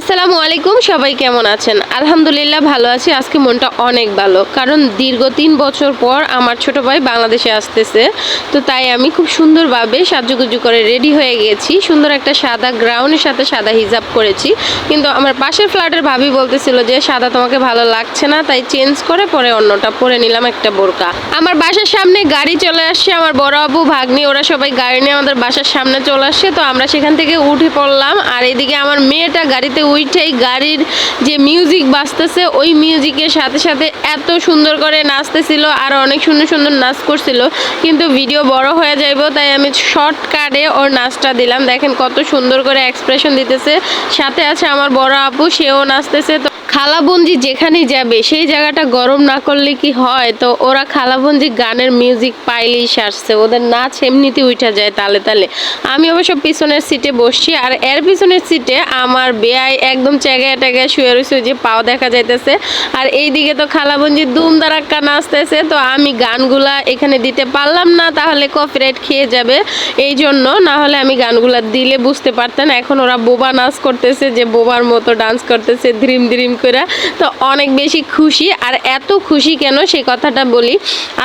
আসসালামু আলাইকুম, সবাই কেমন আছেন? আলহামদুলিল্লাহ ভালো আছি, আজকে মনটা অনেক ভালো। কারণ দীর্ঘ তিন বছর পর আমার ছোট ভাই বাংলাদেশে আসতেছে, তো তাই আমি খুব সুন্দরভাবে সাজুগুজু করে রেডি হয়ে গেছি। সুন্দর একটা সাদা গ্রাউন্ডের সাথে সাদা হিজাব করেছি। কিন্তু আমার পাশের ফ্ল্যাটের ভাবি বলতেছিল যে, সাদা তোমাকে ভালো লাগছে না, তাই চেঞ্জ করে পরে অন্যটা পরে নিলাম একটা বোরকা। আমার বাসার সামনে গাড়ি চলে আসছে, আমার বড় আবু, ভাগ্নি, ওরা সবাই গাড়ি নিয়ে আমাদের বাসার সামনে চলে আসছে তো আমরা সেখান থেকে উঠে পড়লাম। আর এদিকে আমার মেয়েটা গাড়িতে উঠেই গাড়ির যে মিউজিক বাজতেছে, ওই মিউজিকের সাথে সাথে এত সুন্দর করে নাচতেছিল আর অনেক সুন্দর সুন্দর নাচ করছিল। কিন্তু ভিডিও বড় হয়ে যাইব, তাই আমি শর্টকাটে ওর নাচটা দিলাম। দেখেন কত সুন্দর করে এক্সপ্রেশন দিতেছে। সাথে আছে আমার বড় আপু, সেও নাচতেছে। তো খালাবঞ্জি যেখানেই যাবে, সেই জায়গাটা গরম না করলে কি হয়? তো ওরা খালাবঞ্জি গানের মিউজিক পাইলেই সারছে। ওদের নাচ এমনিতে উঠা যায় তালে তালে। আমি অবশ্য পিছনের সিটে বসছি আর এর পিছনের সিটে আমার বেয়াই একদম চেগায় টেগায় শুয়ে রয়েছে যে পাও দেখা যাইতেছে। আর এইদিকে তো খালাবঞ্জি দুম দারাক্কা নাচতেছে, তো আমি গানগুলা এখানে দিতে পারলাম না, তাহলে কপিরাইট খেয়ে যাবে এই জন্য না হলে আমি গানগুলা দিলে বুঝতে পারতেন, এখন ওরা বোবা নাচ করতেছে, যে বোবার মতো ডান্স করতেছে, ধ্রিম ধ্রিম করে। তো অনেক বেশি খুশি। আর এত খুশি কেন সেই কথাটা বলি।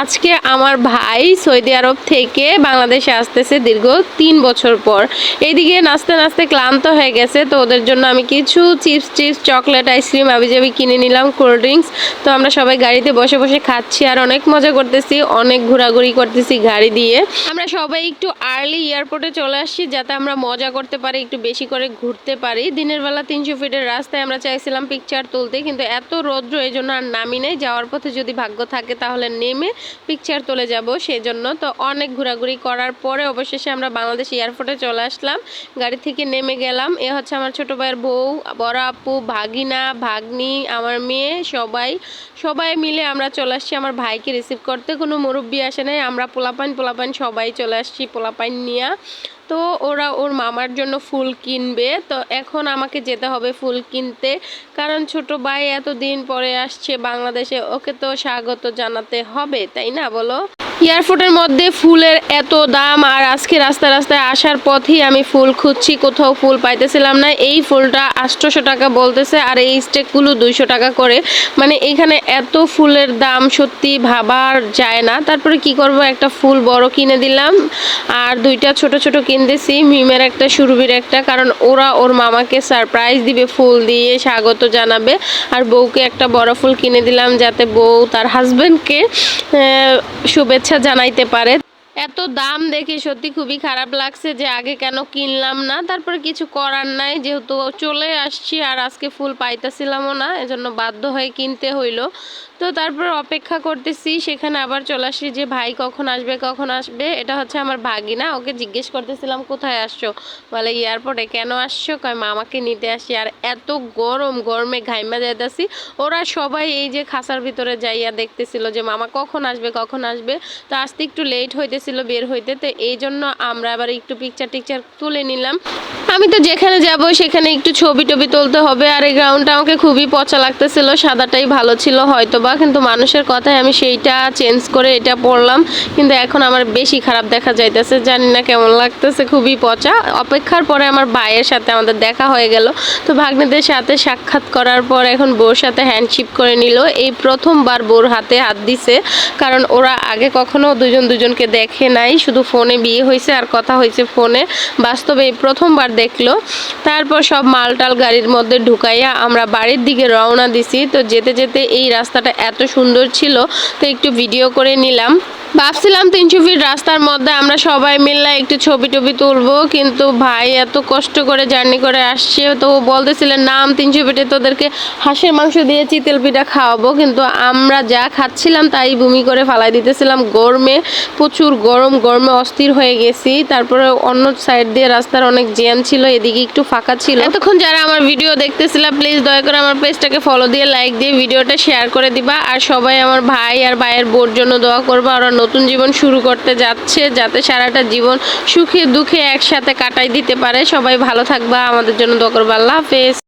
আজকে আমার ভাই সৌদি আরব থেকে বাংলাদেশে আসতেছে দীর্ঘ তিন বছর পর। এইদিকে নাচতে নাচতে ক্লান্ত হয়ে গেছে। তো ওদের জন্য আমি কিছু chips tips chocolate, ice cream, আবিজাবি কিনে নিলাম, কোল্ড ড্রিঙ্কস। তো আমরা সবাই গাড়িতে বসে বসে খাচ্ছি আর অনেক মজা করতেছি। অনেক ঘোরাঘুরি করতেছি গাড়ি দিয়ে। আমরা সবাই একটু আর্লি এয়ারপোর্টে চলে আসছি যাতে আমরা মজা করতে পারি, একটু বেশি করে ঘুরতে পারি। দিনের বেলা তিনশো ফিটের রাস্তায় আমরা চাইছিলাম পিকচার তুলতে, কিন্তু এত রৌদ্র এই জন্য আর নামি নেই। যাওয়ার পথে যদি ভাগ্য থাকে তাহলে নেমে পিকচার তুলে যাব সেই জন্য তো অনেক ঘোরাঘুরি করার পরে অবশেষে আমরা বাংলাদেশ এয়ারপোর্টে চলে আসলাম। গাড়ি থেকে নেমে গেলাম। এ হচ্ছে আমার ছোট ভাইয়ের বউ, বড় আপু, ভাগিনা, ভাগ্নি, আমার মেয়ে, সবাই। সবাই মিলে আমরা চলে আসছি আমার ভাইকে রিসিভ করতে। কোনো মুরব্বী আসে নাই। আমরা পোলাপাইন পোলাপাইন সবাই চলে আসছি পোলাপাইন নিয়ে। তো ওরা ওর মামার জন্য ফুল কিনবে। তো এখন আমাকে যেতে হবে ফুল কিনতে। কারণ ছোট ভাই এতদিন পরে আসছে বাংলাদেশে, ওকে তো স্বাগত জানাতে হবে, তাই না বলো? এয়ারপোর্টের মধ্যে ফুলের এত দাম আর আজকে রাস্তায় রাস্তায় আসার পথেই আমি ফুল খুঁজছি, কোথাও ফুল পাইতেছিলাম না। এই ফুলটা আটশোশো টাকা বলতেছে আর এই স্টেকগুলো দুইশো টাকা করে। মানে এখানে এত ফুলের দাম সত্যি ভাবার যায় না। তারপরে কি করব? একটা ফুল বড় কিনে দিলাম আর দুইটা ছোট ছোট কিনতেছি, মিমের একটা, সুরভির একটা, কারণ ওরা ওর মামাকে সারপ্রাইজ দিবে, ফুল দিয়ে স্বাগত জানাবে আর বউকে একটা বড় ফুল কিনে দিলাম যাতে বউ তার হাজব্যান্ডকে শুভেচ্ছা জানাইতে পারে। এত দাম দেখে সত্যি খুবই খারাপ লাগছে যে আগে কেন কিনলাম না, তারপর কিছু করার নাই, যেহেতু চলে আসছি আর আজকে ফুল পাইতেছিলামও না, এজন্য বাধ্য হয়ে কিনতে হইল। তো তারপর অপেক্ষা করতেছি, সেখানে আবার চলে আসি যে, ভাই, কখন আসবে কখন আসবে? এটা হচ্ছে আমার ভাগিনা, ওকে জিজ্ঞেস করতেছিলাম, কোথায় আসছো? বলে, এয়ারপোর্টে। কেন আসছো? কয় মামাকে নিতে আসি। আর এত গরম, গরমে ঘাইমা যাইতেছি। ওরা সবাই এই যে খাসার ভিতরে যাইয়া দেখতেছিল যে, মামা, কখন আসবে কখন আসবে? তো আসতে একটু লেট হইতেছিল বের হইতে, তো এই জন্য আমরা আবার একটু পিকচার টিকচার তুলে নিলাম। আমি তো যেখানে যাব, সেখানে একটু ছবি টবি তুলতে হবে। আর এই গ্রাউন্ডটা আমাকে খুবই পচা লাগতেছিল, সাদাটাই ভালো ছিল হয়তো বা কিন্তু মানুষের কথায় আমি সেইটা চেঞ্জ করে এটা পরলাম। কিন্তু এখন আমার বেশি খারাপ দেখা যাইতেছে, জানি না কেমন লাগতেছে, খুবই পচা। অপেক্ষার পরে আমার ভাইয়ের সাথে আমাদের দেখা হয়ে গেল। তো ভাগ্নেদের সাথে সাক্ষাৎ করার পর এখন বোর সাথে হ্যান্ডশিপ করে নিল। এই প্রথমবার বোর হাতে হাত দিছে, কারণ ওরা আগে কখনো দুজন দুজনকে দেখে নাই। শুধু ফোনে বিয়ে হয়েছে আর কথা হয়েছে ফোনে। বাস্তবে এই প্রথমবার দেখল। তারপর সব মালটাল গাড়ির মধ্যে ঢুকাইয়া আমরা বাড়ির দিকে রওনা দিছি। তো যেতে যেতে এই রাস্তাটা এত সুন্দর ছিল, তো একটু ভিডিও করে নিলাম। ভাবছিলাম তিনশো ফিট রাস্তার মধ্যে আমরা সবাই মিললে একটু ছবি টবি তুলবো, কিন্তু ভাই এত কষ্ট করে জার্নি করে আসছে। তো ও বলতেছিলেন নাম তিনশো ফিটে তোদেরকে হাঁসের মাংস দিয়ে চিতেল পিঠা খাওয়াবো। কিন্তু আমরা যা খাচ্ছিলাম তাই বমি করে ফালাই দিতেছিলাম। গরমে প্রচুর গরম, গরমে অস্থির হয়ে গেছি। তারপরে অন্য সাইড দিয়ে রাস্তার অনেক জ্যাম ছিল, এদিকে একটু ফাঁকা ছিল। এতক্ষণ যারা আমার ভিডিও দেখতেছিলাম প্লিজ দয়া করে আমার পেজটাকে ফলো দিয়ে লাইক দিয়ে ভিডিওটা শেয়ার করে দিবা। আর সবাই আমার ভাই আর ভাইয়ের বোর জন্য দোয়া করবা। ওরা নতুন জীবন শুরু করতে যাচ্ছে, যাতে সারাটা জীবন সুখে দুঃখে একসাথে কাটাই দিতে পারে। সবাই ভালো থাকবা। আমাদের জন্য দোয়া করবা। আল্লাহ হাফেজ।